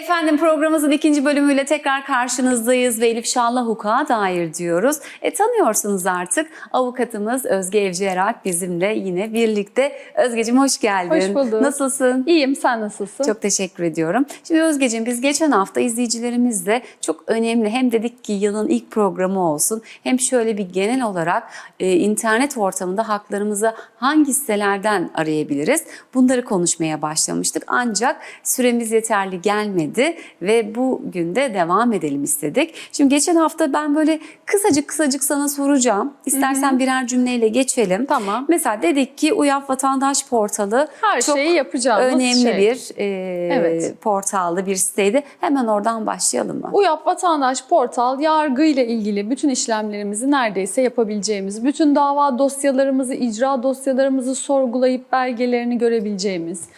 Efendim programımızın ikinci bölümüyle tekrar karşınızdayız ve Elif Şan'la hukuka dair diyoruz. E, tanıyorsunuz artık avukatımız Özge Evcierak bizimle yine birlikte. Özgeciğim hoş geldin. Hoş bulduk. Nasılsın? İyiyim, sen nasılsın? Çok teşekkür ediyorum. Şimdi Özgeciğim biz geçen hafta izleyicilerimizle çok önemli hem dedik ki yılın ilk programı olsun hem şöyle bir genel olarak e, internet ortamında haklarımızı hangi sitelerden arayabiliriz bunları konuşmaya başlamıştık. Ancak süremiz yeterli gelmedi ve bugün de devam edelim istedik. Şimdi geçen hafta ben böyle kısacık kısacık sana soracağım. İstersen birer cümleyle geçelim. Tamam. Mesela dedik ki UYAP Vatandaş Portalı Her çok şeyi yapacağımız önemli şey. bir e, Evet. portaldı, bir siteydi. Hemen oradan başlayalım mı? UYAP Vatandaş Portal yargı ile ilgili bütün işlemlerimizi neredeyse yapabileceğimiz, bütün dava dosyalarımızı, icra dosyalarımızı sorgulayıp belgelerini görebileceğimiz,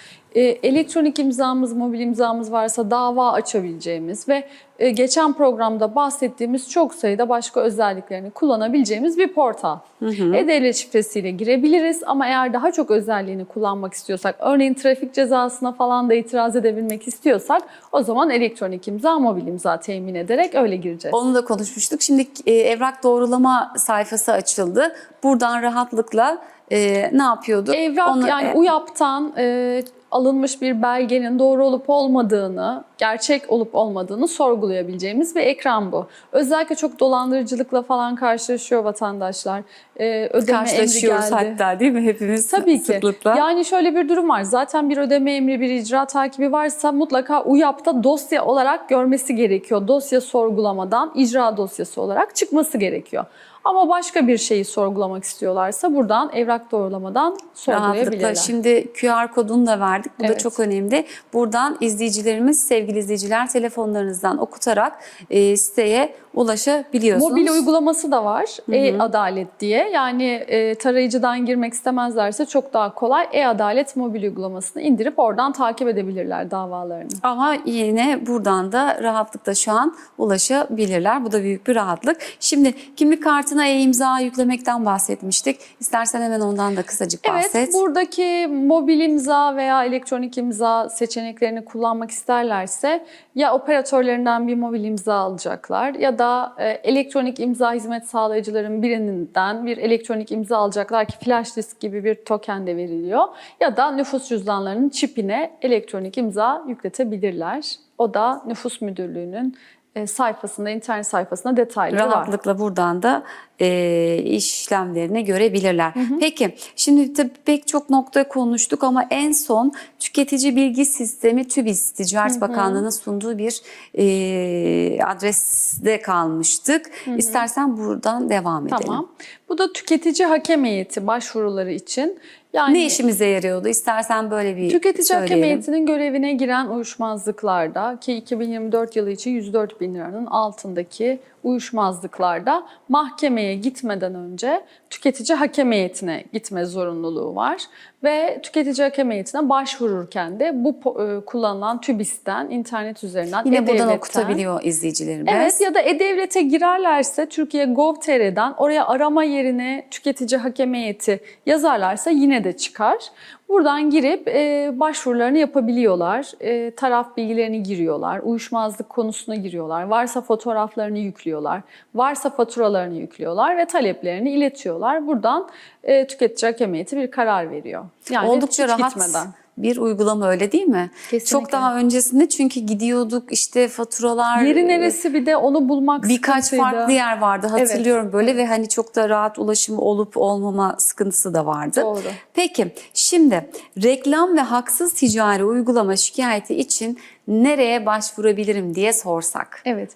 elektronik imzamız, mobil imzamız varsa dava açabileceğimiz ve e, geçen programda bahsettiğimiz çok sayıda başka özelliklerini kullanabileceğimiz bir portal. E-Devlet şifresiyle girebiliriz ama eğer daha çok özelliğini kullanmak istiyorsak, örneğin trafik cezasına falan da itiraz edebilmek istiyorsak o zaman elektronik imza, mobil imza temin ederek öyle gireceğiz. Onu da konuşmuştuk. Şimdi e, evrak doğrulama sayfası açıldı. Buradan rahatlıkla e, ne yapıyorduk? Evrak Onu, yani e, UYAP'tan e, alınmış bir belgenin doğru olup olmadığını, gerçek olup olmadığını sorgulayabileceğimiz bir ekran bu. Özellikle çok dolandırıcılıkla falan karşılaşıyor vatandaşlar. E, ödeme emri karşılaşıyoruz geldi. hatta değil mi hepimiz Tabii ki. sıklıkla? Yani şöyle bir durum var. Zaten bir ödeme emri, bir icra takibi varsa mutlaka UYAP'ta dosya olarak görmesi gerekiyor. Dosya sorgulamadan icra dosyası olarak çıkması gerekiyor. Ama başka bir şeyi sorgulamak istiyorlarsa buradan evrak doğrulamadan sorgulayabilirler. Şimdi QR kodunu da verdik. Bu da Evet. çok önemli. Buradan izleyicilerimiz, sevgili izleyiciler telefonlarınızdan okutarak e, siteye ulaşabiliyorsunuz. Mobil uygulaması da var. E-Adalet diye. Yani e, tarayıcıdan girmek istemezlerse çok daha kolay. E-Adalet mobil uygulamasını indirip oradan takip edebilirler davalarını. Ama yine buradan da rahatlıkla şu an ulaşabilirler. Bu da büyük bir rahatlık. Şimdi kimlik kartına e-imza yüklemekten bahsetmiştik. İstersen hemen ondan da kısacık bahset. Evet, buradaki mobil imza veya elektronik imza seçeneklerini kullanmak isterlerse ya operatörlerinden bir mobil imza alacaklar ya da e, elektronik imza hizmet sağlayıcıların birinden bir elektronik imza alacaklar ki flash disk gibi bir token de veriliyor. Ya da nüfus cüzdanlarının çipine elektronik imza yükletebilirler. O da nüfus müdürlüğünün sayfasında, internet sayfasında detayları var. Rahatlıkla buradan da e, işlemlerini görebilirler. Peki şimdi tabii pek çok nokta konuştuk ama en son tüketici bilgi sistemi TÜBİS Ticaret Bakanlığı'nın sunduğu bir e, adreste kalmıştık. İstersen buradan devam edelim. Tamam. Bu da tüketici hakem heyeti başvuruları için. Yani Ne işimize yarıyordu? İstersen böyle bir Tüketici söyleyelim. heyetinin görevine giren uyuşmazlıklarda ki 2024 yılı için 104 bin liranın altındaki uyuşmazlıklarda mahkemeye gitmeden önce tüketici hakem heyetine gitme zorunluluğu var. Ve tüketici hakem heyetine başvururken de bu e, kullanılan TÜBİS'ten, internet üzerinden, Yine buradan okutabiliyor izleyicilerimiz. Evet ya da E-Devlet'e girerlerse Türkiye Gov.tr'den oraya arama yerine tüketici hakem heyeti yazarlarsa yine de çıkar. Buradan girip e, başvurularını yapabiliyorlar. E, taraf bilgilerini giriyorlar. Uyuşmazlık konusuna giriyorlar. Varsa fotoğraflarını yüklüyorlar. Varsa faturalarını yüklüyorlar ve taleplerini iletiyorlar. Buradan e, tüketici hakem heyeti bir karar veriyor. Yani Oldukça rahat gitmeden. Bir uygulama öyle değil mi? Kesinlikle. Çok daha öncesinde çünkü gidiyorduk işte faturalar Yeri neresi bir de onu bulmak birkaç sıkıntıydı. farklı yer vardı hatırlıyorum böyle ve hani çok da rahat ulaşımı olup olmama sıkıntısı da vardı. Doğru. Peki şimdi reklam ve haksız ticari uygulama şikayeti için nereye başvurabilirim diye sorsak. Evet.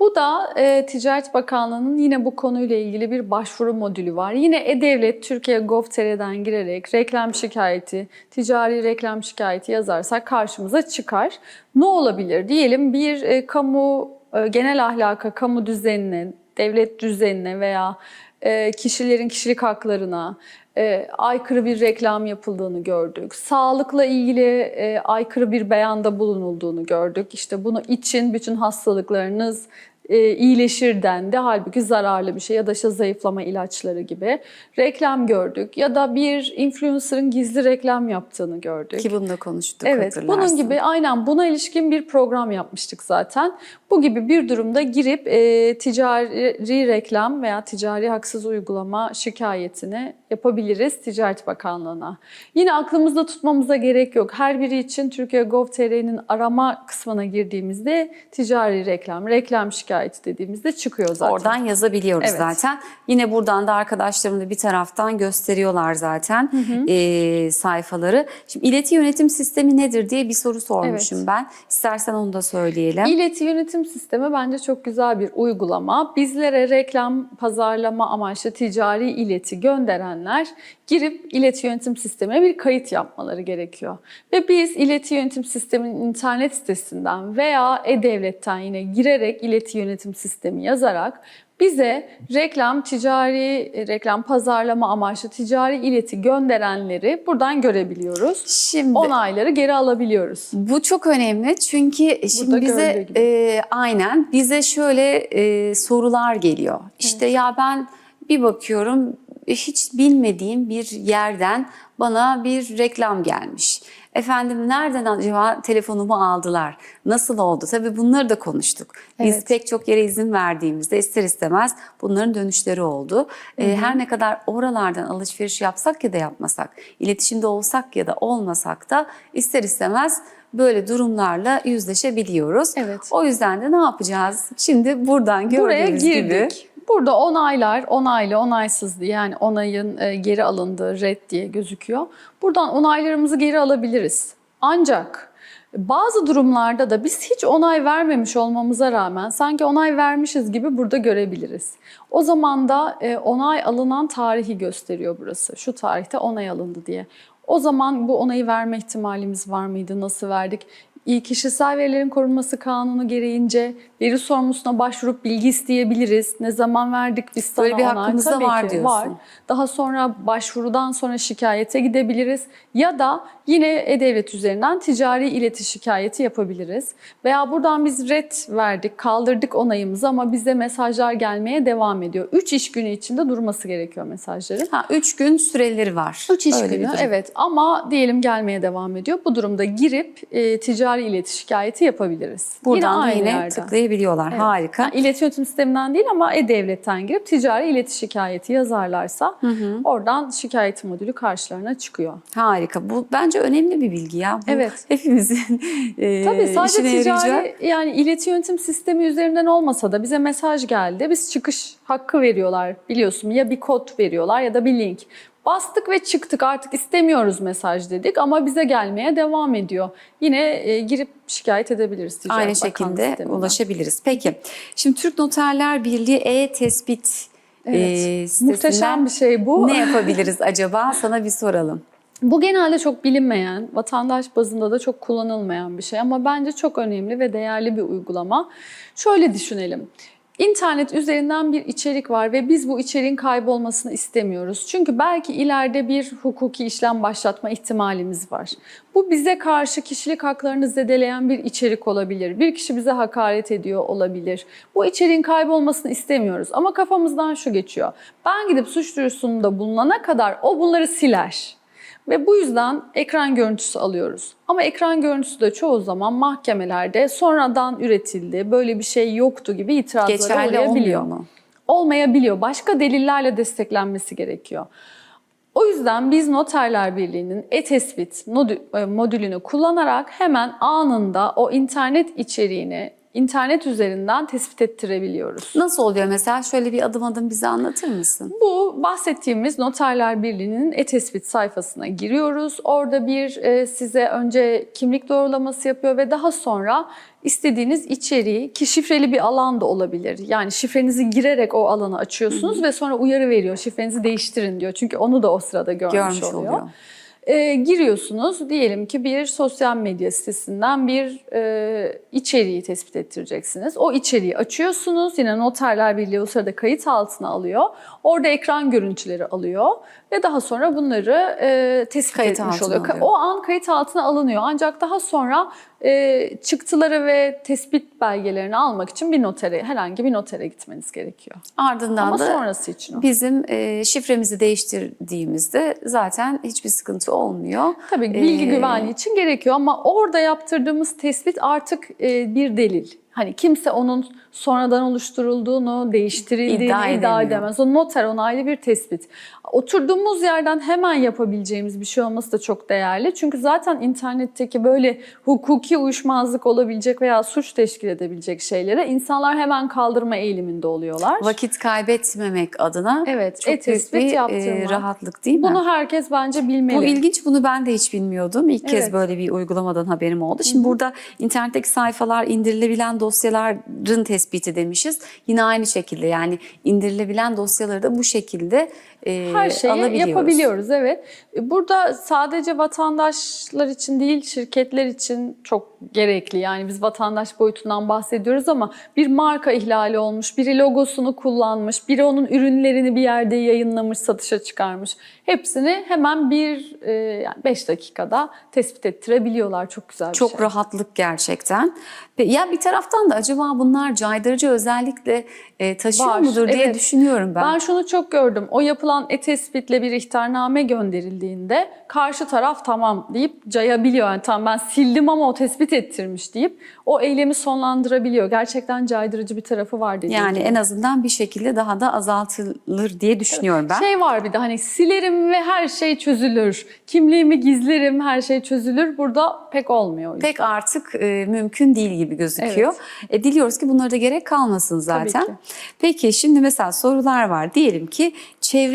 Bu da e, Ticaret Bakanlığı'nın yine bu konuyla ilgili bir başvuru modülü var. Yine E-Devlet Türkiye Gov.tr'den girerek reklam şikayeti, ticari reklam şikayeti yazarsak karşımıza çıkar. Ne olabilir? Diyelim bir e, kamu e, genel ahlaka, kamu düzenine, devlet düzenine veya e, kişilerin kişilik haklarına e, aykırı bir reklam yapıldığını gördük. Sağlıkla ilgili e, aykırı bir beyanda bulunulduğunu gördük. İşte bunu için bütün hastalıklarınız e, iyileşir dendi. Halbuki zararlı bir şey ya da işte zayıflama ilaçları gibi. Reklam gördük ya da bir influencer'ın gizli reklam yaptığını gördük. Ki bunu da konuştuk Evet, bunun gibi aynen buna ilişkin bir program yapmıştık zaten. Bu gibi bir durumda girip e, ticari reklam veya ticari haksız uygulama şikayetini yapabiliriz Ticaret Bakanlığı'na. Yine aklımızda tutmamıza gerek yok. Her biri için Türkiye Gov.tr'nin arama kısmına girdiğimizde ticari reklam, reklam şikayeti dediğimizde çıkıyor zaten. Oradan yazabiliyoruz Evet. zaten. Yine buradan da arkadaşlarım da bir taraftan gösteriyorlar zaten e, sayfaları. Şimdi ileti yönetim sistemi nedir diye bir soru sormuşum Evet. ben. İstersen onu da söyleyelim. İleti yönetim sistemi bence çok güzel bir uygulama. Bizlere reklam, pazarlama amaçlı ticari ileti gönderenler girip ileti yönetim sistemine bir kayıt yapmaları gerekiyor. Ve biz ileti yönetim sisteminin internet sitesinden veya e-devletten yine girerek ileti yönetim sistemi yazarak bize reklam, ticari, reklam, pazarlama amaçlı ticari ileti gönderenleri buradan görebiliyoruz. Şimdi Onayları geri alabiliyoruz. Bu çok önemli çünkü şimdi bize e, aynen bize şöyle e, sorular geliyor. İşte ya ben bir bakıyorum hiç bilmediğim bir yerden bana bir reklam gelmiş. Efendim nereden acaba telefonumu aldılar? Nasıl oldu? Tabii bunları da konuştuk. Biz Evet. pek çok yere izin verdiğimizde ister istemez bunların dönüşleri oldu. E, her ne kadar oralardan alışveriş yapsak ya da yapmasak, iletişimde olsak ya da olmasak da ister istemez böyle durumlarla yüzleşebiliyoruz. Evet. O yüzden de ne yapacağız? Şimdi buradan gördüğünüz Buraya girdik. gibi Burada onaylar, onaylı, onaysız diye yani onayın e, geri alındığı red diye gözüküyor. Buradan onaylarımızı geri alabiliriz. Ancak bazı durumlarda da biz hiç onay vermemiş olmamıza rağmen sanki onay vermişiz gibi burada görebiliriz. O zaman da e, onay alınan tarihi gösteriyor burası. Şu tarihte onay alındı diye. O zaman bu onayı verme ihtimalimiz var mıydı? Nasıl verdik? İyi kişisel verilerin korunması kanunu gereğince veri sorumlusuna başvurup bilgi isteyebiliriz. Ne zaman verdik biz sana Böyle bir hakkımız da var ki diyorsun. Var. Daha sonra başvurudan sonra şikayete gidebiliriz. Ya da yine E-Devlet üzerinden ticari ileti şikayeti yapabiliriz. Veya buradan biz red verdik, kaldırdık onayımızı ama bize mesajlar gelmeye devam ediyor. 3 iş günü içinde durması gerekiyor mesajların. ha, üç gün süreleri var. 3 iş Öyle günü evet ama diyelim gelmeye devam ediyor. Bu durumda girip e, ticari ileti şikayeti yapabiliriz. Buradan yine yerden. tıklayabiliyorlar. Evet. Harika. Yani ileti yönetim sisteminden değil ama e-devletten girip ticari ileti şikayeti yazarlarsa oradan şikayet modülü karşılarına çıkıyor. Harika. Bu bence önemli bir bilgi ya. Bu Evet. Hepimizin e, Tabii sadece işine yarayacak. ticari yani ileti yönetim sistemi üzerinden olmasa da bize mesaj geldi. Biz çıkış hakkı veriyorlar biliyorsun ya bir kod veriyorlar ya da bir link. Bastık ve çıktık artık istemiyoruz mesaj dedik ama bize gelmeye devam ediyor. Yine e, girip şikayet edebiliriz Ticaret Aynı Bakanlığı şekilde sisteminden. ulaşabiliriz. Peki. Şimdi Türk Noterler Birliği e-tespit Evet. e, Muhteşem bir şey bu. ne yapabiliriz acaba? Sana bir soralım. Bu genelde çok bilinmeyen, vatandaş bazında da çok kullanılmayan bir şey ama bence çok önemli ve değerli bir uygulama. Şöyle düşünelim. İnternet üzerinden bir içerik var ve biz bu içeriğin kaybolmasını istemiyoruz. Çünkü belki ileride bir hukuki işlem başlatma ihtimalimiz var. Bu bize karşı kişilik haklarını zedeleyen bir içerik olabilir. Bir kişi bize hakaret ediyor olabilir. Bu içeriğin kaybolmasını istemiyoruz ama kafamızdan şu geçiyor. Ben gidip suç duyurusunda bulunana kadar o bunları siler. Ve bu yüzden ekran görüntüsü alıyoruz. Ama ekran görüntüsü de çoğu zaman mahkemelerde sonradan üretildi, böyle bir şey yoktu gibi itirazlara Geçerli olmuyor mu? Olmayabiliyor. Başka delillerle desteklenmesi gerekiyor. O yüzden biz Noterler Birliği'nin e-tespit e, modülünü kullanarak hemen anında o internet içeriğini internet üzerinden tespit ettirebiliyoruz. Nasıl oluyor mesela? Şöyle bir adım adım bize anlatır mısın? Bu bahsettiğimiz Noterler Birliği'nin e-tespit sayfasına giriyoruz. Orada bir e, size önce kimlik doğrulaması yapıyor ve daha sonra istediğiniz içeriği ki şifreli bir alan da olabilir. Yani şifrenizi girerek o alanı açıyorsunuz ve sonra uyarı veriyor. Şifrenizi değiştirin diyor. Çünkü onu da o sırada görmüş, Görmüş oluyor. oluyor. E, giriyorsunuz. Diyelim ki bir sosyal medya sitesinden bir e, içeriği tespit ettireceksiniz. O içeriği açıyorsunuz. Yine Noterler Birliği o sırada kayıt altına alıyor. Orada ekran görüntüleri alıyor ve daha sonra bunları e, tespit Kayıt etmiş oluyor. Alıyor. O an kayıt altına alınıyor. Ancak daha sonra e, çıktıları ve tespit belgelerini almak için bir notere, herhangi bir notere gitmeniz gerekiyor. Ardından Ama da sonrası için o. bizim e, şifremizi değiştirdiğimizde zaten hiçbir sıkıntı olmuyor. Tabii bilgi Ee, güvenliği için gerekiyor ama orada yaptırdığımız tespit artık e, bir delil. Hani kimse onun sonradan oluşturulduğunu, değiştirildiğini İddia iddia, edemez. O noter onaylı bir tespit. Oturduğumuz yerden hemen yapabileceğimiz bir şey olması da çok değerli. Çünkü zaten internetteki böyle hukuki uyuşmazlık olabilecek veya suç teşkil edebilecek şeylere insanlar hemen kaldırma eğiliminde oluyorlar. Vakit kaybetmemek adına Evet, çok büyük e-tespit bir e, rahatlık değil mi? Bunu herkes bence bilmeli. Bu ilginç, bunu ben de hiç bilmiyordum. İlk kez Evet. böyle bir uygulamadan haberim oldu. Şimdi burada internetteki sayfalar indirilebilen dosyaların tespiti demişiz. Yine aynı şekilde yani indirilebilen dosyaları da bu şekilde e, Her şeyi alabiliyoruz. yapabiliyoruz evet. Burada sadece vatandaşlar için değil şirketler için çok gerekli. Yani biz vatandaş boyutundan bahsediyoruz ama bir marka ihlali olmuş, biri logosunu kullanmış, biri onun ürünlerini bir yerde yayınlamış, satışa çıkarmış. Hepsini hemen bir e, yani beş dakikada tespit ettirebiliyorlar. Çok güzel bir Çok şey. rahatlık gerçekten. Ya bir taraftan da acaba bunlar caydırıcı özellikle e, taşıyor Var, mudur diye evet. düşünüyorum ben. Ben şunu çok gördüm. O yapılan e-tespitle bir ihtarname gönderildiğinde karşı taraf tamam deyip cayabiliyor. Yani tamam ben sildim ama o tespit ettirmiş deyip o eylemi sonlandırabiliyor. Gerçekten caydırıcı bir tarafı var dediğim yani gibi. en azından bir şekilde daha da azaltılır diye düşünüyorum ben. Şey var bir de hani silerim ve her şey çözülür. Kimliğimi gizlerim her şey çözülür. Burada pek olmuyor. pek artık e, mümkün değil gibi gözüküyor. E, diliyoruz ki bunlara da gerek kalmasın zaten. ki. Peki şimdi mesela sorular var. Diyelim ki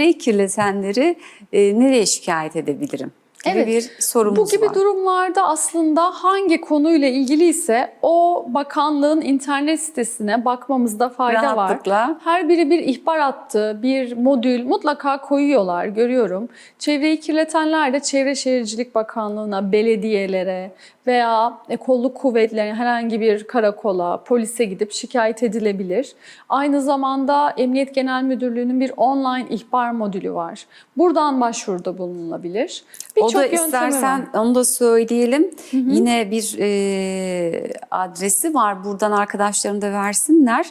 çevreyi kirletenleri e, nereye şikayet edebilirim? Gibi Evet. bir sorumuz Bu gibi var. durumlarda aslında hangi konuyla ilgiliyse o bakanlığın internet sitesine bakmamızda fayda var. Rahatlıkla. Her biri bir ihbar attı, bir modül mutlaka koyuyorlar görüyorum. Çevreyi kirletenler de Çevre Şehircilik Bakanlığı'na, belediyelere veya e, kolluk kuvvetlerine herhangi bir karakola, polise gidip şikayet edilebilir. Aynı zamanda Emniyet Genel Müdürlüğü'nün bir online ihbar modülü var. Buradan başvuruda bulunulabilir. Birçok da istersen onu da söyleyelim. Yine bir e, adresi var. Buradan arkadaşlarım da versinler.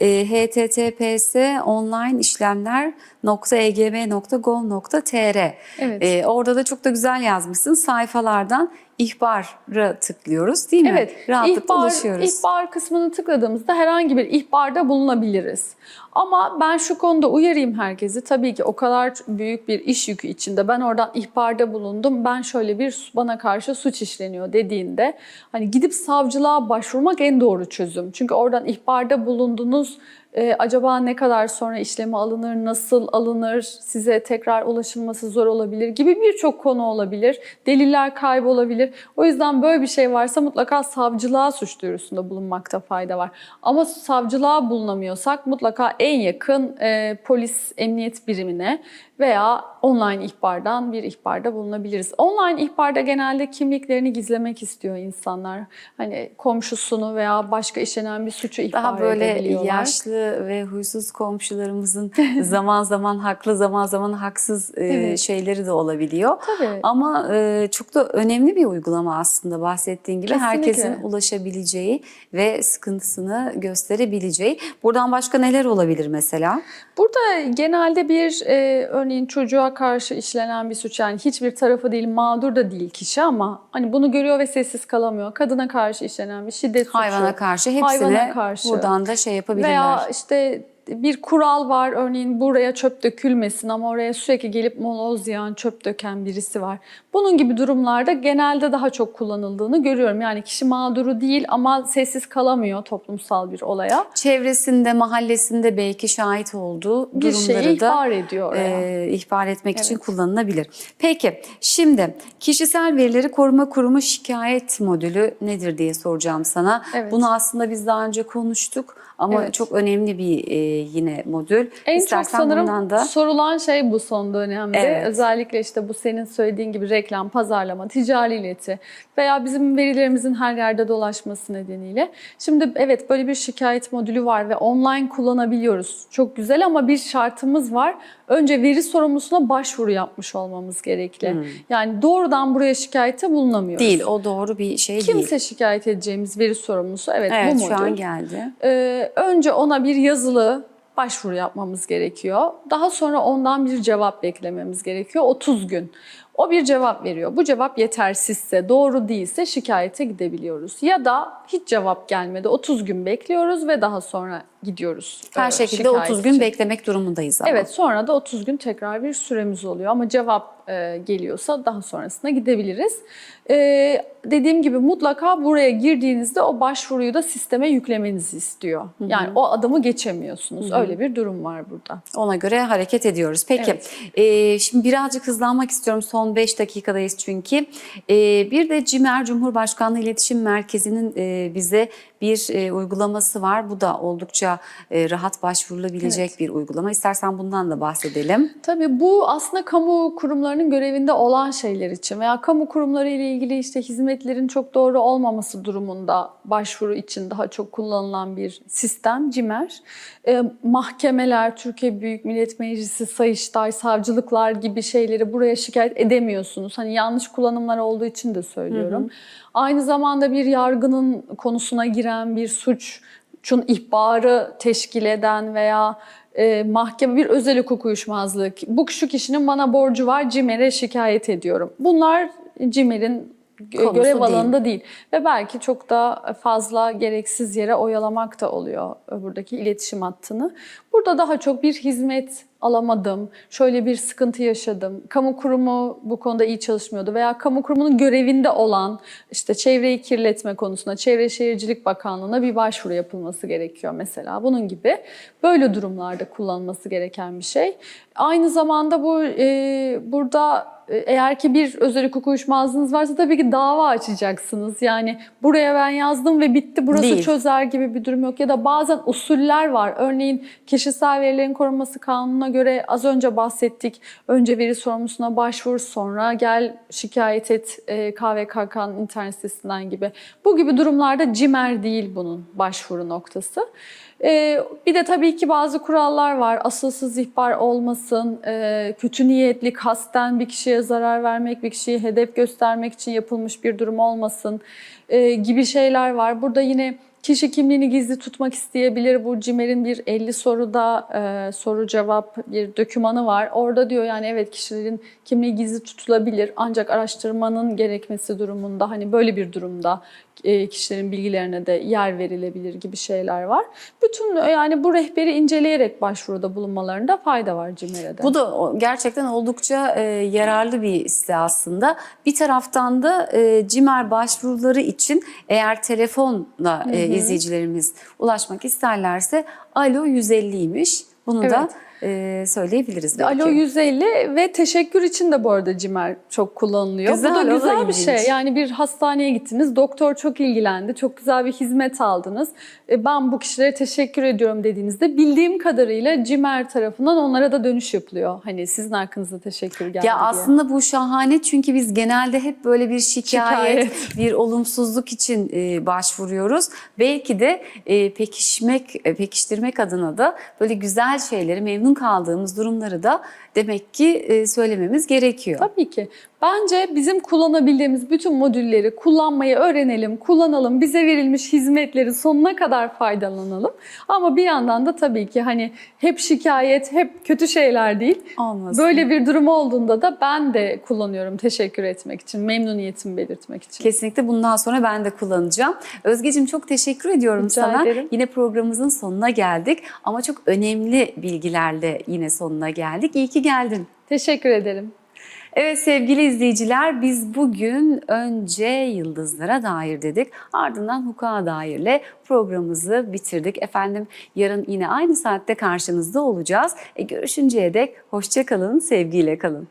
E, https online işlemler.egm.gov.tr Evet. E, orada da çok da güzel yazmışsın. Sayfalardan ihbara tıklıyoruz değil mi? Evet, Rahatlıkla ihbar, ulaşıyoruz. ihbar kısmını tıkladığımızda herhangi bir ihbarda bulunabiliriz. Ama ben şu konuda uyarayım herkesi. Tabii ki o kadar büyük bir iş yükü içinde ben oradan ihbarda bulundum. Ben şöyle bir bana karşı suç işleniyor dediğinde hani gidip savcılığa başvurmak en doğru çözüm. Çünkü oradan ihbarda bulundunuz. Ee, acaba ne kadar sonra işleme alınır, nasıl alınır, size tekrar ulaşılması zor olabilir gibi birçok konu olabilir. Deliller kaybolabilir. O yüzden böyle bir şey varsa mutlaka savcılığa suç duyurusunda bulunmakta fayda var. Ama savcılığa bulunamıyorsak mutlaka en yakın e, polis emniyet birimine veya online ihbardan bir ihbarda bulunabiliriz. Online ihbarda genelde kimliklerini gizlemek istiyor insanlar. Hani komşusunu veya başka işlenen bir suçu ihbar Daha böyle yaşlı ve huysuz komşularımızın zaman zaman haklı zaman zaman haksız e, Evet. şeyleri de olabiliyor. Tabii. Ama e, çok da önemli bir uygulama aslında bahsettiğin gibi Kesinlikle. herkesin ulaşabileceği ve sıkıntısını gösterebileceği. Buradan başka neler olabilir mesela? Burada genelde bir e, örneğin çocuğa karşı işlenen bir suç yani hiçbir tarafı değil mağdur da değil kişi ama hani bunu görüyor ve sessiz kalamıyor. Kadına karşı işlenen bir şiddet suçu. Hayvana karşı hepsine Hayvana karşı. buradan da şey yapabilirler. Veya işte bir kural var örneğin buraya çöp dökülmesin ama oraya sürekli gelip moloz yağan çöp döken birisi var. Bunun gibi durumlarda genelde daha çok kullanıldığını görüyorum. Yani kişi mağduru değil ama sessiz kalamıyor toplumsal bir olaya. Çevresinde, mahallesinde belki şahit olduğu Bir durumları şeyi da ihbar ediyor oraya. e, ihbar etmek için kullanılabilir. Peki şimdi kişisel verileri koruma kurumu şikayet modülü nedir diye soracağım sana. Evet. Bunu aslında biz daha önce konuştuk Ama Evet. çok önemli bir e, yine modül. En çok İstersen sanırım bundan da sorulan şey bu son dönemde. Evet. Özellikle işte bu senin söylediğin gibi reklam, pazarlama, ticari ileti veya bizim verilerimizin her yerde dolaşması nedeniyle. Şimdi evet böyle bir şikayet modülü var ve online kullanabiliyoruz. Çok güzel ama bir şartımız var. Önce veri sorumlusuna başvuru yapmış olmamız gerekli. Yani doğrudan buraya şikayette bulunamıyoruz. Hmm. değil. O doğru bir şey değil. Kimse şikayet edeceğimiz veri sorumlusu evet, bu Evet modül. şu an geldi. Ee, önce ona bir yazılı başvuru yapmamız gerekiyor. Daha sonra ondan bir cevap beklememiz gerekiyor 30 gün. O bir cevap veriyor. Bu cevap yetersizse, doğru değilse şikayete gidebiliyoruz. Ya da hiç cevap gelmedi 30 gün bekliyoruz ve daha sonra gidiyoruz. Her e, şekilde şikayet 30 gün için. beklemek durumundayız ama. Evet sonra da 30 gün tekrar bir süremiz oluyor ama cevap e, geliyorsa daha sonrasında gidebiliriz. E, dediğim gibi mutlaka buraya girdiğinizde o başvuruyu da sisteme yüklemenizi istiyor. Yani o adımı geçemiyorsunuz. Öyle bir durum var burada. Ona göre hareket ediyoruz. Peki Evet. e, şimdi birazcık hızlanmak istiyorum. Son 5 dakikadayız çünkü. E, bir de CİMER Cumhurbaşkanlığı İletişim Merkezi'nin e, bize bir e, uygulaması var. Bu da oldukça e, rahat başvurulabilecek Evet. bir uygulama. İstersen bundan da bahsedelim. Tabii bu aslında kamu kurumlarının görevinde olan şeyler için veya kamu kurumları ile ilgili işte hizmetlerin çok doğru olmaması durumunda başvuru için daha çok kullanılan bir sistem CİMER. Ee, mahkemeler, Türkiye Büyük Millet Meclisi, Sayıştay, savcılıklar gibi şeyleri buraya şikayet edemiyorsunuz. Hani yanlış kullanımlar olduğu için de söylüyorum. Aynı zamanda bir yargının konusuna giren bir suçun ihbarı teşkil eden veya e, mahkeme bir özel hukuk uyuşmazlığı. Bu şu kişinin bana borcu var CİMER'e şikayet ediyorum. Bunlar CİMER'in gö- Konusu görev değil. alanında değil. Ve belki çok da fazla gereksiz yere oyalamak da oluyor e, buradaki iletişim hattını. Burada daha çok bir hizmet alamadım, şöyle bir sıkıntı yaşadım, kamu kurumu bu konuda iyi çalışmıyordu veya kamu kurumunun görevinde olan işte çevreyi kirletme konusunda Çevre Şehircilik Bakanlığı'na bir başvuru yapılması gerekiyor mesela. Bunun gibi böyle durumlarda kullanılması gereken bir şey. Aynı zamanda bu e, burada eğer ki bir özel hukuk uyuşmazlığınız varsa tabii ki dava açacaksınız. Yani buraya ben yazdım ve bitti burası Değil. çözer gibi bir durum yok. Ya da bazen usuller var. Örneğin kişisel verilerin korunması kanununa göre az önce bahsettik. Önce veri sorumlusuna başvur sonra gel şikayet et e, KVKK'nın internet sitesinden gibi. Bu gibi durumlarda CİMER değil bunun başvuru noktası. Ee, bir de tabii ki bazı kurallar var. Asılsız ihbar olmasın, e, kötü niyetli kasten bir kişiye zarar vermek, bir kişiyi hedef göstermek için yapılmış bir durum olmasın e, gibi şeyler var. Burada yine kişi kimliğini gizli tutmak isteyebilir. Bu CİMER'in bir 50 soruda e, soru cevap bir dokümanı var. Orada diyor yani evet kişilerin kimliği gizli tutulabilir ancak araştırmanın gerekmesi durumunda hani böyle bir durumda e, kişilerin bilgilerine de yer verilebilir gibi şeyler var. Bütün yani bu rehberi inceleyerek başvuruda bulunmalarında fayda var CİMER'e de. Bu da gerçekten oldukça e, yararlı bir site aslında. Bir taraftan da e, CİMER başvuruları için eğer telefonla e, izleyicilerimiz ulaşmak isterlerse Alo 150'ymiş. Bunu da Evet. E, söyleyebiliriz belki. Alo 150 ve teşekkür için de bu arada CİMER çok kullanılıyor. Güzel, bu da da güzel bir şey. Yani bir hastaneye gittiniz, doktor çok ilgilendi, çok güzel bir hizmet aldınız. E, Ben bu kişilere teşekkür ediyorum dediğinizde bildiğim kadarıyla CİMER tarafından onlara da dönüş yapılıyor. Hani sizin hakkınızda teşekkür geldi Ya diye. aslında bu şahane çünkü biz genelde hep böyle bir şikayet, Şikayet. bir olumsuzluk için e, başvuruyoruz. Belki de e, pekişmek, e, pekiştirmek adına da böyle güzel şeyleri, memnun kaldığımız durumları da demek ki söylememiz gerekiyor. Tabii ki. Bence bizim kullanabildiğimiz bütün modülleri kullanmayı öğrenelim, kullanalım. Bize verilmiş hizmetleri sonuna kadar faydalanalım. Ama bir yandan da tabii ki hani hep şikayet, hep kötü şeyler değil. Olmasın. Böyle bir durum olduğunda da ben de kullanıyorum teşekkür etmek için, memnuniyetimi belirtmek için. Kesinlikle bundan sonra ben de kullanacağım. Özgeciğim çok teşekkür ediyorum Rica sana. ederim. Yine programımızın sonuna geldik ama çok önemli bilgilerle yine sonuna geldik. İyi ki geldin. Teşekkür ederim. Evet sevgili izleyiciler biz bugün önce yıldızlara dair dedik ardından hukuka dairle programımızı bitirdik. Efendim yarın yine aynı saatte karşınızda olacağız. E, görüşünceye dek hoşça kalın, sevgiyle kalın.